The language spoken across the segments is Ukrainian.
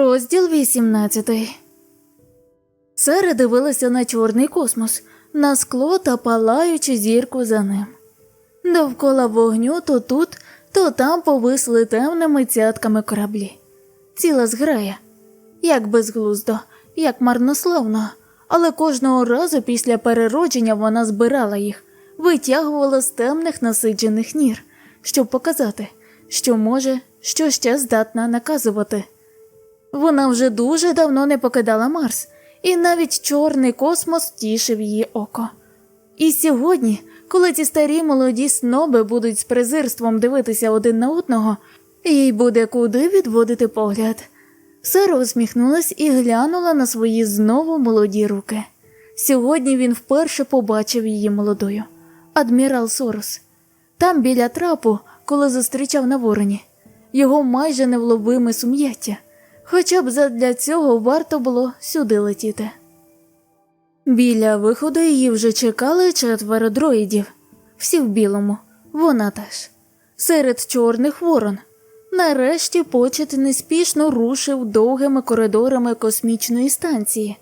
Розділ 18 Сара дивилася на чорний космос, на скло та палаючу зірку за ним. Довкола вогню то тут, то там повисли темними цятками кораблі. Ціла зграя, як безглуздо, як марнославно, але кожного разу після переродження вона збирала їх, витягувала з темних насиджених нір, щоб показати, що може, що ще здатна наказувати. Вона вже дуже давно не покидала Марс, і навіть чорний космос тішив її око. І сьогодні, коли ці старі молоді сноби будуть з презирством дивитися один на одного, їй буде куди відводити погляд. Сара усміхнулась і глянула на свої знову молоді руки. Сьогодні він вперше побачив її молодою. Адмірал Сорос. Там біля трапу, коли зустрічав на вороні, його майже невловиме сум'яття. Хоча б задля цього варто було сюди летіти. Біля виходу її вже чекали четверо дроїдів, всі в білому, вона теж. Серед чорних ворон. Нарешті почет неспішно рушив довгими коридорами космічної станції.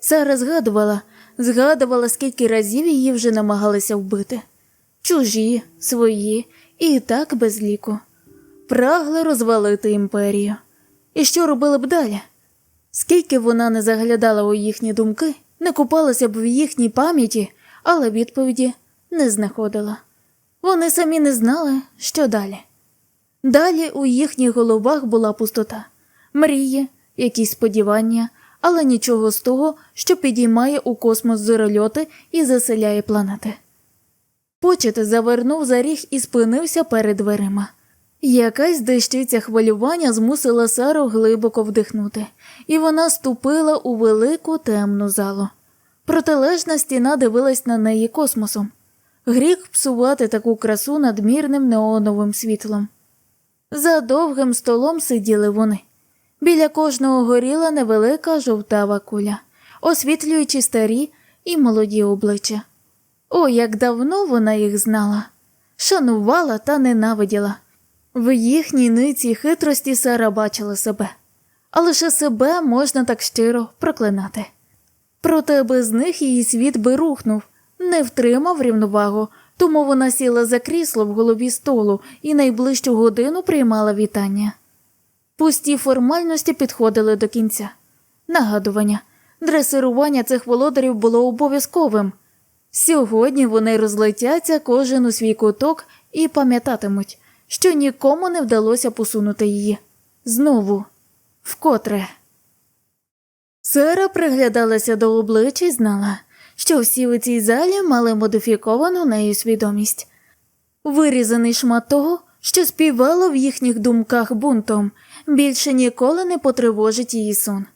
Сара згадувала, згадувала, скільки разів її вже намагалися вбити. Чужі, свої, і так без ліку. Прагли розвалити імперію. І що робили б далі? Скільки вона не заглядала у їхні думки, не купалася б в їхній пам'яті, але відповіді не знаходила. Вони самі не знали, що далі. Далі у їхніх головах була пустота, мрії, якісь сподівання, але нічого з того, що підіймає у космос зорольоти і заселяє планети. Почет завернув за ріг і спинився перед дверима. Якась дещиця хвилювання змусила Сару глибоко вдихнути, і вона ступила у велику темну залу. Протилежна стіна дивилась на неї космосом. Гріх псувати таку красу надмірним неоновим світлом. За довгим столом сиділи вони. Біля кожного горіла невелика жовтава куля, освітлюючи старі і молоді обличчя. О, як давно вона їх знала, шанувала та ненавиділа. В їхній ниці хитрості Сара бачила себе, а лише себе можна так щиро проклинати. Проте без них її світ би рухнув, не втримав рівновагу, тому вона сіла за крісло в голові столу і найближчу годину приймала вітання. Пусті формальності підходили до кінця. Нагадування, дресирування цих володарів було обов'язковим. Сьогодні вони розлетяться кожен у свій куток і пам'ятатимуть, що нікому не вдалося посунути її. Знову, вкотре. Сера приглядалася до обличчя і знала, що всі у цій залі мали модифіковану нею свідомість. Вирізаний шмат того, що співало в їхніх думках бунтом, більше ніколи не потривожить її сон.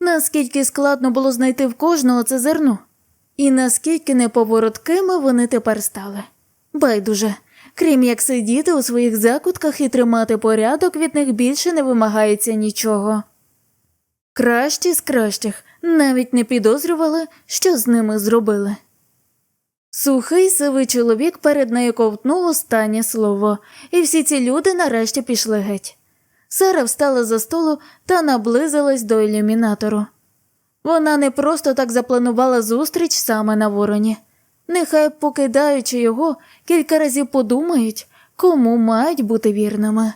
Наскільки складно було знайти в кожного це зерно, і наскільки неповороткими вони тепер стали. Байдуже, крім як сидіти у своїх закутках і тримати порядок, від них більше не вимагається нічого. Кращі з кращих навіть не підозрювали, що з ними зробили. Сухий сивий чоловік перед нею ковтнув останнє слово, і всі ці люди нарешті пішли геть. Сара встала за столу та наблизилась до ілюмінатору. Вона не просто так запланувала зустріч саме на вороні. Нехай, покидаючи його, кілька разів подумають, кому мають бути вірними.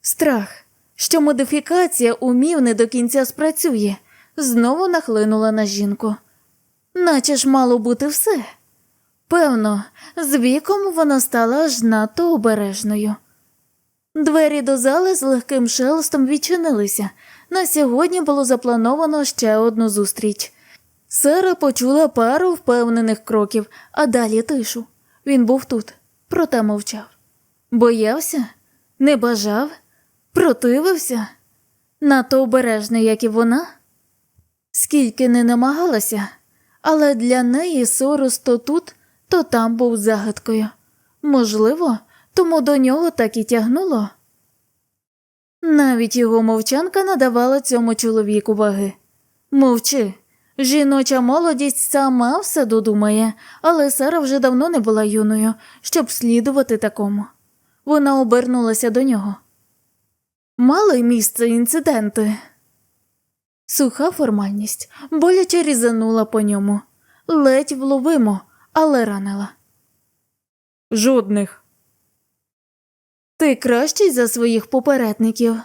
Страх, що модифікація умів не до кінця спрацює, знову нахлинула на жінку. Наче ж мало бути все. Певно, з віком вона стала аж надто обережною. Двері до зали з легким шелестом відчинилися. На сьогодні було заплановано ще одну зустріч. Сара почула пару впевнених кроків, а далі тишу. Він був тут, проте мовчав. Боявся, не бажав, противився, надто обережний, як і вона. Скільки не намагалася, але для неї Сорос то тут, то там був загадкою. Можливо, тому до нього так і тягнуло. Навіть його мовчанка надавала цьому чоловіку ваги. Мовчи. Жіноча молодість сама все додумає, але Сара вже давно не була юною, щоб слідувати такому. Вона обернулася до нього. Мали місце інциденти, Суха формальність боляче різанула по ньому, ледь вловимо, але ранила. Жодних. Ти кращий за своїх попередників.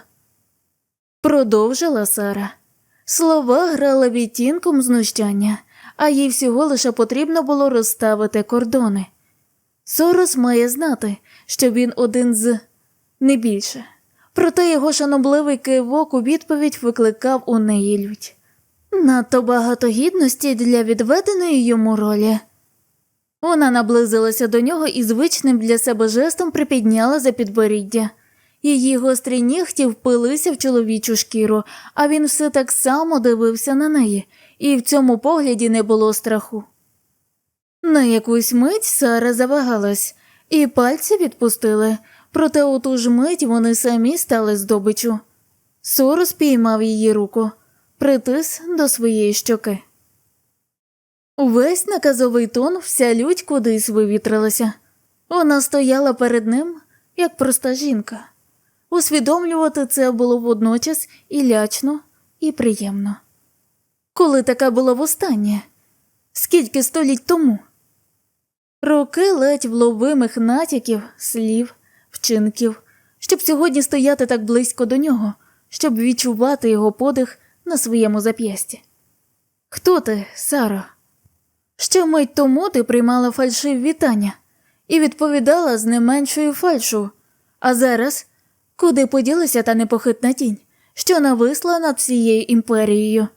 Продовжила Сара. Слова грали відтінком знущання, а їй всього лише потрібно було розставити кордони. Сорос має знати, що він один з не більше. Проте його шанобливий кивок у відповідь викликав у неї лють. Надто багато гідності для відведеної йому ролі. Вона наблизилася до нього і звичним для себе жестом припідняла за підборіддя. Її гострі нігті впилися в чоловічу шкіру, а він все так само дивився на неї, і в цьому погляді не було страху. На якусь мить Сара завагалась, і пальці відпустили, проте у ту ж мить вони самі стали здобичу. Сорос піймав її руку, притис до своєї щоки. Увесь наказовий тон, вся лють кудись вивітрилася. Вона стояла перед ним, як проста жінка. Усвідомлювати це було водночас і лячно, і приємно. Коли таке було востаннє? Скільки століть тому? Роки ледь вловимих натяків, слів, вчинків, щоб сьогодні стояти так близько до нього, щоб відчувати його подих на своєму зап'ясті. Хто ти, Сара? Ще мить тому ти приймала фальшиві вітання і відповідала з не меншою фальшу, а зараз куди поділася та непохитна тінь, що нависла над всією імперією,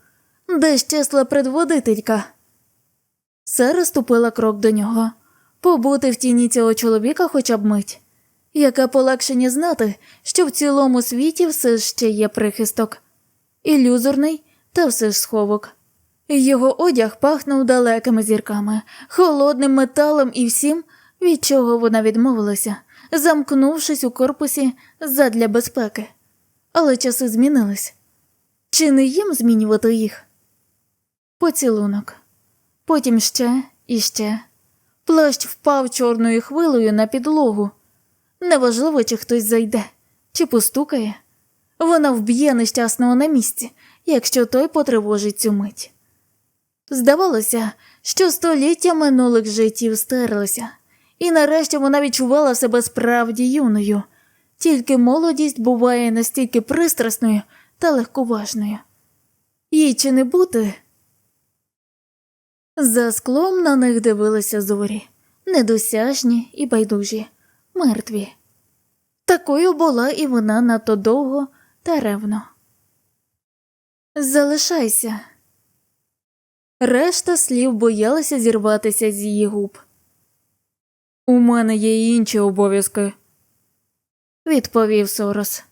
де щасла предводителька. Сара ступила крок до нього, побути в тіні цього чоловіка хоча б мить. Яке полегшення знати, що в цілому світі все ще є прихисток, ілюзорний та все ж сховок. Його одяг пахнув далекими зірками, холодним металом і всім, від чого вона відмовилася, замкнувшись у корпусі задля безпеки. Але часи змінились. Чи не їм змінювати їх? Поцілунок. Потім ще і ще. Плащ впав чорною хвилею на підлогу. Неважливо, чи хтось зайде, чи постукає. Вона вб'є нещасного на місці, якщо той потривожить цю мить. Здавалося, що століття минулих життів стерлися, і нарешті вона відчувала себе справді юною, тільки молодість буває настільки пристрасною та легковажною. Їй чи не бути? За склом на них дивилися зорі, недосяжні і байдужі, мертві. Такою була і вона надто довго та ревно. Залишайся. Решта слів боялися зірватися з її губ. У мене є й інші обов'язки. Відповів Сорос.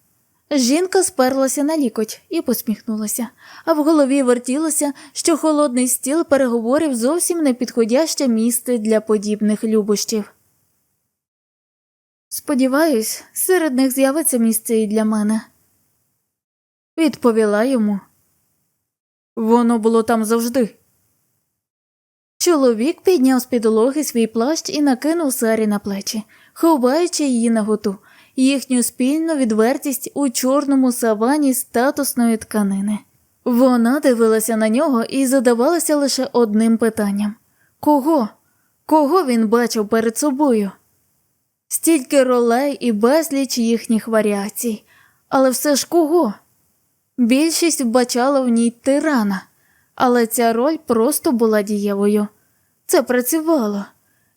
Жінка сперлася на лікоть і посміхнулася, а в голові вертілося, що холодний стіл переговорів зовсім не підходяще місце для подібних любощів. Сподіваюсь, серед них з'явиться місце і для мене. Відповіла йому. Воно було там завжди. Чоловік підняв з підлоги свій плащ і накинув Сарі на плечі, ховаючи її наготу, їхню спільну відвертість у чорному савані статусної тканини. Вона дивилася на нього і задавалася лише одним питанням кого? Кого він бачив перед собою? Стільки ролей і безліч їхніх варіацій, але все ж кого? Більшість вбачала в ній тирана, але ця роль просто була дієвою. Це працювало.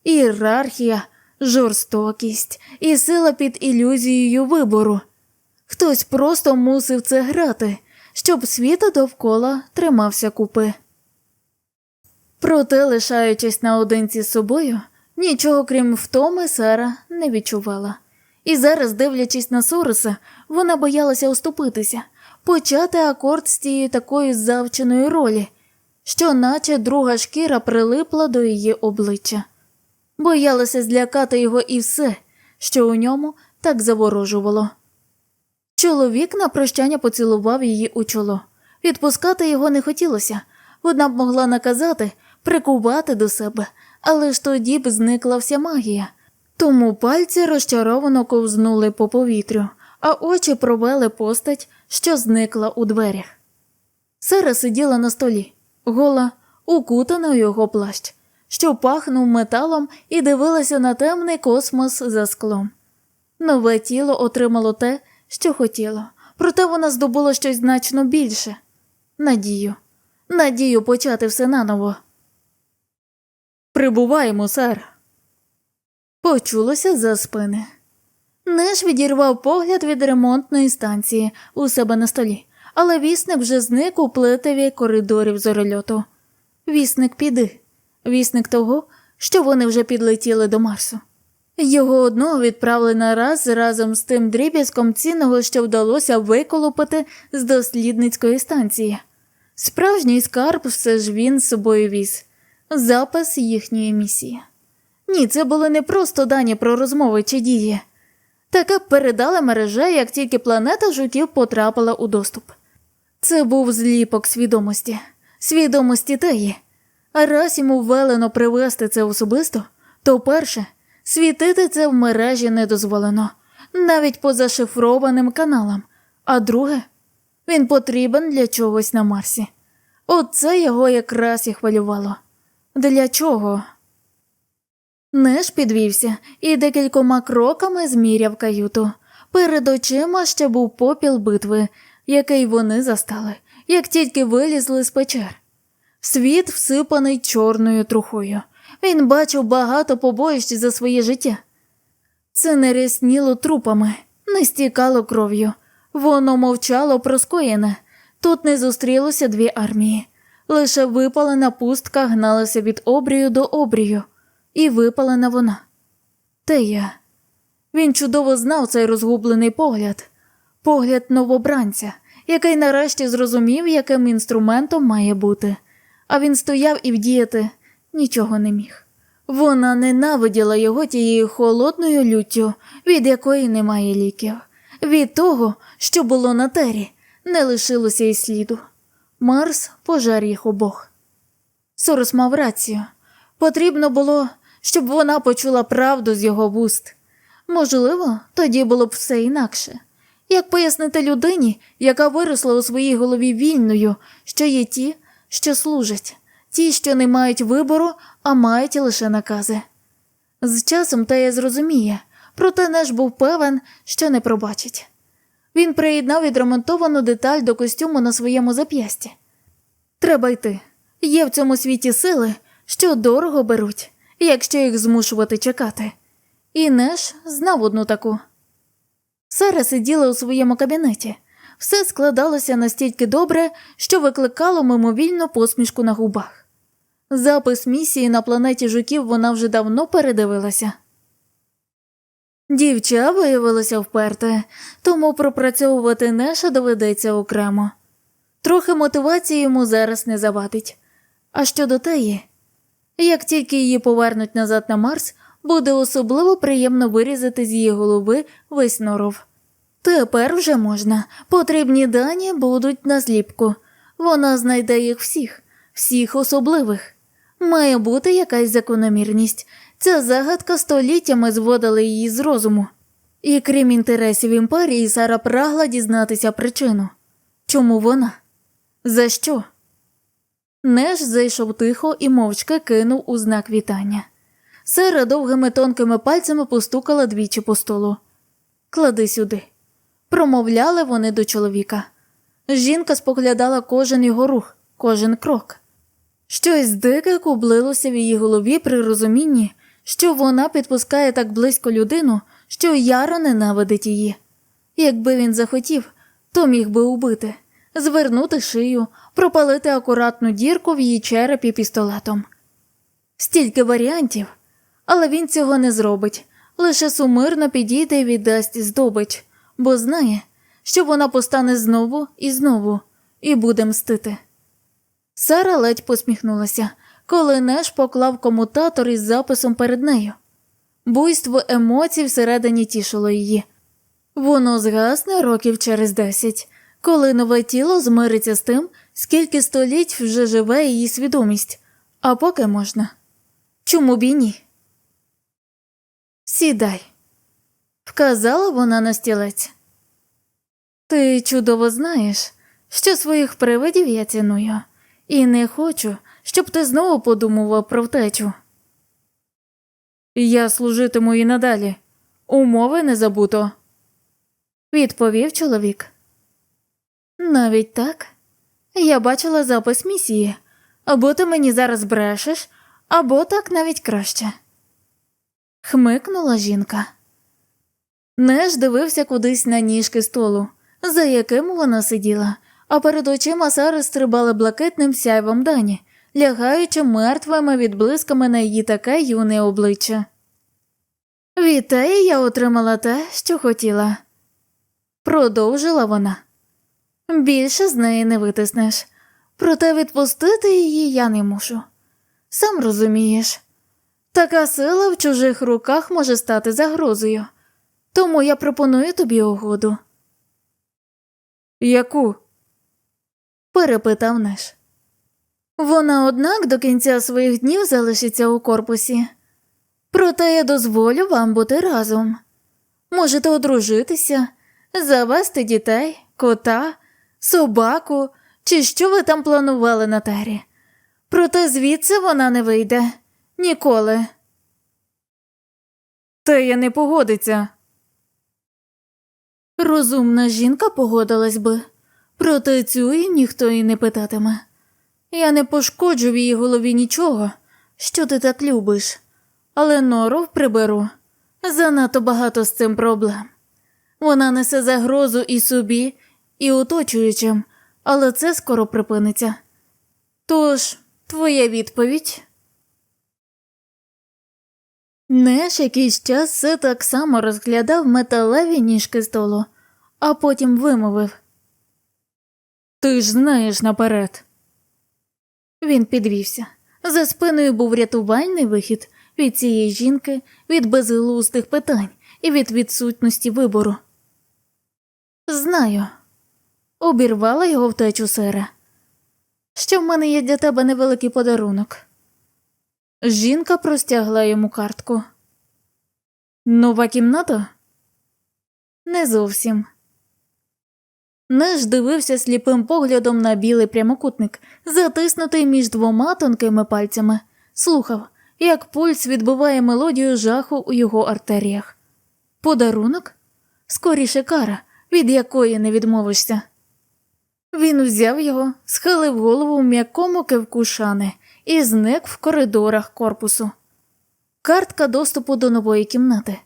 Ієрархія, жорстокість і сила під ілюзією вибору. Хтось просто мусив це грати, щоб світ довкола тримався купи. Проте, лишаючись наодинці з собою, нічого крім втоми Сара не відчувала. І зараз, дивлячись на Сороса, вона боялася оступитися, почати акорд з тієї такої завченої ролі, що наче друга шкіра прилипла до її обличчя. Боялася злякати його і все, що у ньому так заворожувало. Чоловік на прощання поцілував її у чоло. Відпускати його не хотілося, вона б могла наказати, прикувати до себе, але ж тоді б зникла вся магія. Тому пальці розчаровано ковзнули по повітрю, а очі провели постать, що зникла у дверях. Сара сиділа на столі, гола, укутана у його плащ, що пахнув металом і дивилася на темний космос за склом. Нове тіло отримало те, що хотіло, проте вона здобула щось значно більше надію, надію почати все наново. Прибуваємо, сер. Почулося за спини. Неш відірвав погляд від ремонтної станції у себе на столі, але вісник вже зник у плитеві коридорів зорольоту. Вісник піди, вісник того, що вони вже підлетіли до Марсу. Його одного відправили на раз разом з тим дріб'язком цінного, що вдалося виколупати з дослідницької станції. Справжній скарб все ж він з собою віз, запис їхньої місії. Ні, це були не просто дані про розмови чи дії. Таке передала мережа, як тільки планета жуків потрапила у доступ. Це був зліпок свідомості, свідомості теї. А раз йому велено привести це особисто, то перше, світити це в мережі не дозволено, навіть по зашифрованим каналам. А друге, він потрібен для чогось на Марсі. Оце його якраз і хвилювало. Для чого? Неш підвівся і декількома кроками зміряв каюту. Перед очима ще був попіл битви, який вони застали, як тільки вилізли з печер. Світ всипаний чорною трухою. Він бачив багато побоїщ за своє життя. Це не рясніло трупами, не стікало кров'ю. Воно мовчало про скоєне. Тут не зустрілося дві армії. Лише випалена пустка гналася від обрію до обрію, і випалена вона. Тея. Він чудово знав цей розгублений погляд, погляд новобранця, який нарешті зрозумів, яким інструментом має бути. А він стояв і вдіяти нічого не міг. Вона ненавиділа його тією холодною люттю, від якої немає ліків. Від того, що було на тері, не лишилося й сліду. Марс пожар їх обох. Сорос мав рацію. Потрібно було, щоб вона почула правду з його вуст. Можливо, тоді було б все інакше. Як пояснити людині, яка виросла у своїй голові вільною, що є ті, що служать, ті, що не мають вибору, а мають лише накази. З часом Тея зрозуміє, проте Неш був певен, що не пробачить. Він приєднав відремонтовану деталь до костюму на своєму зап'ясті. Треба йти. Є в цьому світі сили, що дорого беруть, якщо їх змушувати чекати. І Неш знав одну таку. Сара сиділа у своєму кабінеті. Все складалося настільки добре, що викликало мимовільну посмішку на губах. Запис місії на планеті жуків вона вже давно передивилася. Дівча виявилася вперте, тому пропрацьовувати Неша доведеться окремо. Трохи мотивації йому зараз не завадить. А щодо теї, як тільки її повернуть назад на Марс, буде особливо приємно вирізати з її голови весь норов. Тепер вже можна. Потрібні дані будуть на зліпку. Вона знайде їх всіх, всіх особливих. Має бути якась закономірність. Ця загадка століттями зводила її з розуму. І крім інтересів імперії, Сара прагла дізнатися причину. Чому вона? За що? Неш зайшов тихо і мовчки кинув у знак вітання. Сара довгими тонкими пальцями постукала двічі по столу. Клади сюди. Промовляли вони до чоловіка. Жінка споглядала кожен його рух, кожен крок. Щось дике кублилося в її голові при розумінні, що вона підпускає так близько людину, що яро ненавидить її. Якби він захотів, то міг би убити, звернути шию, пропалити акуратну дірку в її черепі пістолетом. Стільки варіантів, але він цього не зробить, лише сумирно підійде і віддасть здобич, бо знає, що вона постане знову і знову і буде мстити. Сара ледь посміхнулася, коли Неш поклав комутатор із записом перед нею. Буйство емоцій всередині тішило її. Воно згасне років через десять, коли нове тіло змириться з тим, скільки століть вже живе її свідомість, а поки можна. Чому б і ні? Сідай, вказала вона на стілець. Ти чудово знаєш, що своїх привидів я ціную, і не хочу, щоб ти знову подумував про втечу. Я служитиму і надалі. Умови не забуто. відповів чоловік. Навіть так? Я бачила запис місії. Або ти мені зараз брешеш, або так навіть краще. Хмикнула жінка. Неш дивився кудись на ніжки столу, за яким вона сиділа, а перед очима Сари стрибали блакитним сяйвом дані, лягаючи мертвими відблисками на її таке юне обличчя. Від теї я отримала те, що хотіла, продовжила вона. Більше з неї не витиснеш, проте відпустити її я не мушу. Сам розумієш, така сила в чужих руках може стати загрозою, тому я пропоную тобі угоду. Яку? перепитав Неш. Вона, однак, до кінця своїх днів залишиться у корпусі. Проте я дозволю вам бути разом. Можете одружитися, завести дітей, кота, собаку чи що ви там планували на тері. Проте звідси вона не вийде ніколи. Тея не погодиться. Розумна жінка погодилась би, проте цю і ніхто і не питатиме. Я не пошкоджу в її голові нічого, що ти так любиш, але норов приберу. Занадто багато з цим проблем. Вона несе загрозу і собі, і оточуючим, але це скоро припиниться. Тож, твоя відповідь. Неш якийсь час все так само розглядав металеві ніжки столу, а потім вимовив. Ти ж знаєш наперед. Він підвівся. За спиною був рятувальний вихід від цієї жінки, від безглуздих питань і від відсутності вибору. Знаю, обірвала його втечу сера. Що в мене є для тебе невеликий подарунок. Жінка простягла йому картку. Нова кімната? Не зовсім. Неш дивився сліпим поглядом на білий прямокутник, затиснутий між двома тонкими пальцями, слухав, як пульс відбиває мелодію жаху у його артеріях. Подарунок? Скоріше кара, від якої не відмовишся. Він взяв його, схилив голову в м'якому кивку шани і зник в коридорах корпусу. Картка доступу до нової кімнати,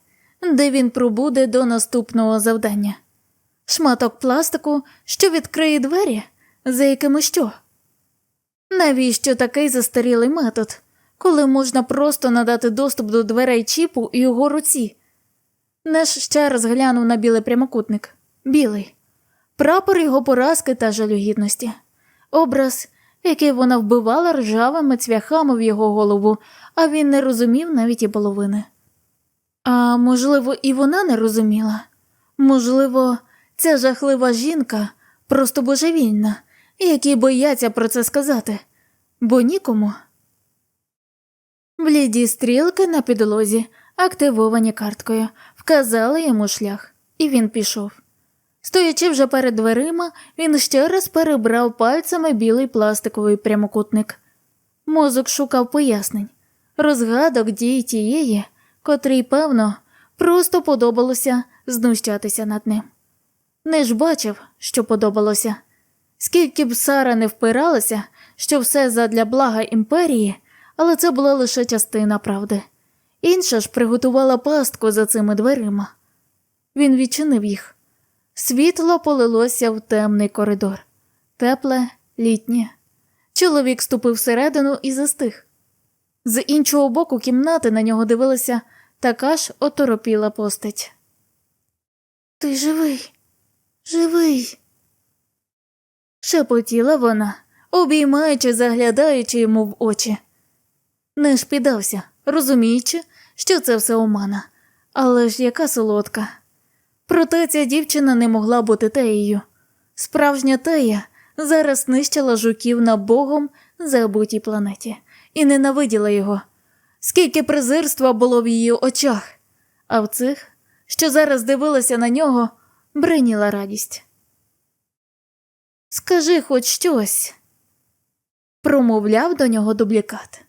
де він пробуде до наступного завдання. Шматок пластику, що відкриє двері, за якими що? Навіщо такий застарілий метод, коли можна просто надати доступ до дверей чіпу і його руці? Неш ще раз глянув на білий прямокутник. Білий. Прапор його поразки та жалюгідності. Образ, який вона вбивала ржавими цвяхами в його голову, а він не розумів навіть і половини. А можливо, і вона не розуміла. Можливо, ця жахлива жінка просто божевільна, які бояться про це сказати, бо нікому. Бліді стрілки на підлозі, активовані карткою, вказали йому шлях, і він пішов. Стоячи вже перед дверима, він ще раз перебрав пальцями білий пластиковий прямокутник. Мозок шукав пояснень, розгадок дій тієї, котрій, певно, просто подобалося знущатися над ним. Не ж бачив, що подобалося. Скільки б Сара не впиралася, що все задля блага імперії, але це була лише частина правди. Інша ж приготувала пастку за цими дверима. Він відчинив їх. Світло полилося в темний коридор, тепле, літнє. Чоловік ступив всередину і застиг. З іншого боку кімнати на нього дивилася така ж оторопіла постать. Ти живий, живий. шепотіла вона, обіймаючи, заглядаючи йому в очі. Не шпідався, розуміючи, що це все омана, але ж яка солодка. Проте ця дівчина не могла бути теєю. Справжня тея зараз нищила жуків на богом забутій планеті і ненавиділа його. Скільки презирства було в її очах, а в цих, що зараз дивилася на нього, бриніла радість. Скажи хоч щось. Промовляв до нього дублікат.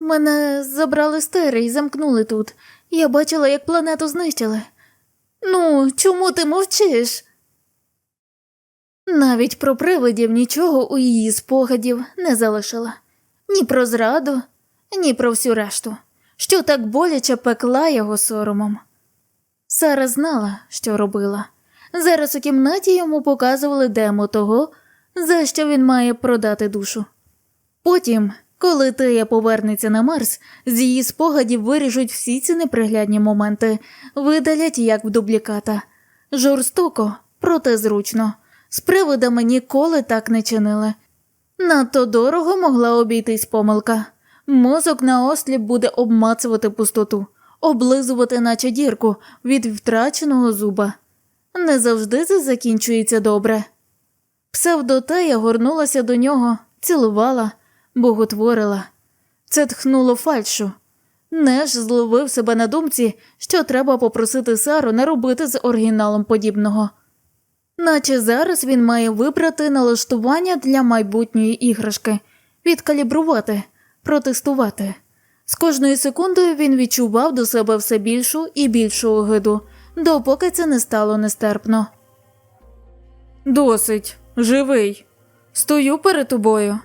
Мене забрали стери і замкнули тут. Я бачила, як планету знищили. Ну, чому ти мовчиш? Навіть про привидів нічого у її спогадів не залишила ні про зраду, ні про всю решту, що так боляче пекла його соромом. Сара знала, що робила. Зараз у кімнаті йому показували демо того, за що він має продати душу. Потім, коли Тея повернеться на Марс, з її спогадів виріжуть всі ці неприглядні моменти, видалять як в дубліката. Жорстоко, проте зручно. З привидами ніколи так не чинили. Надто дорого могла обійтись помилка. Мозок на осліп буде обмацувати пустоту, облизувати, наче дірку від втраченого зуба. Не завжди це закінчується добре. Псевдотея горнулася до нього, цілувала, боготворила. Це тхнуло фальшу. Неш зловив себе на думці, що треба попросити Сару не робити з оригіналом подібного. Наче зараз він має вибрати налаштування для майбутньої іграшки, відкалібрувати, протестувати. З кожною секундою він відчував до себе все більшу і більшу огиду, допоки це не стало нестерпно. Досить, живий. Стою перед тобою.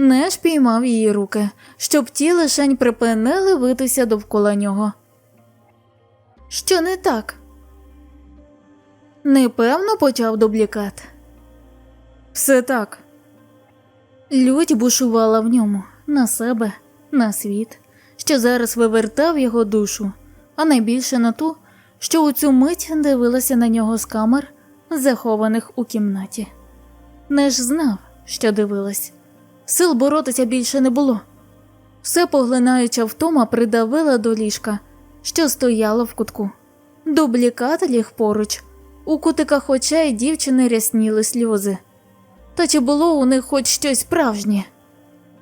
Неш піймав її руки, щоб ті лишень припинили витися довкола нього. Що не так? Непевно почав дублікат. Все так. Лють бушувала в ньому на себе, на світ, що зараз вивертав його душу, а найбільше на ту, що у цю мить дивилася на нього з камер, захованих у кімнаті. Неш знав, що дивилась. Сил боротися більше не було. Все поглинаюча втома придавила до ліжка, що стояло в кутку. Дублікат ліг поруч. У кутиках очей дівчини рясніли сльози. Та чи було у них хоч щось справжнє?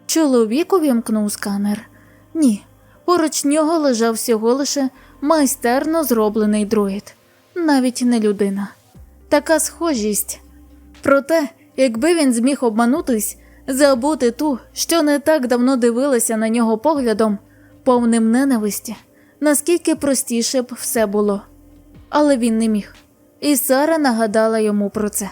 Чоловік увімкнув сканер. Ні, поруч нього лежав всього лише майстерно зроблений дроїд, навіть не людина. Така схожість. Проте, якби він зміг обманутись, забути ту, що не так давно дивилася на нього поглядом, повним ненависті, наскільки простіше б все було. Але він не міг, і Сара нагадала йому про це.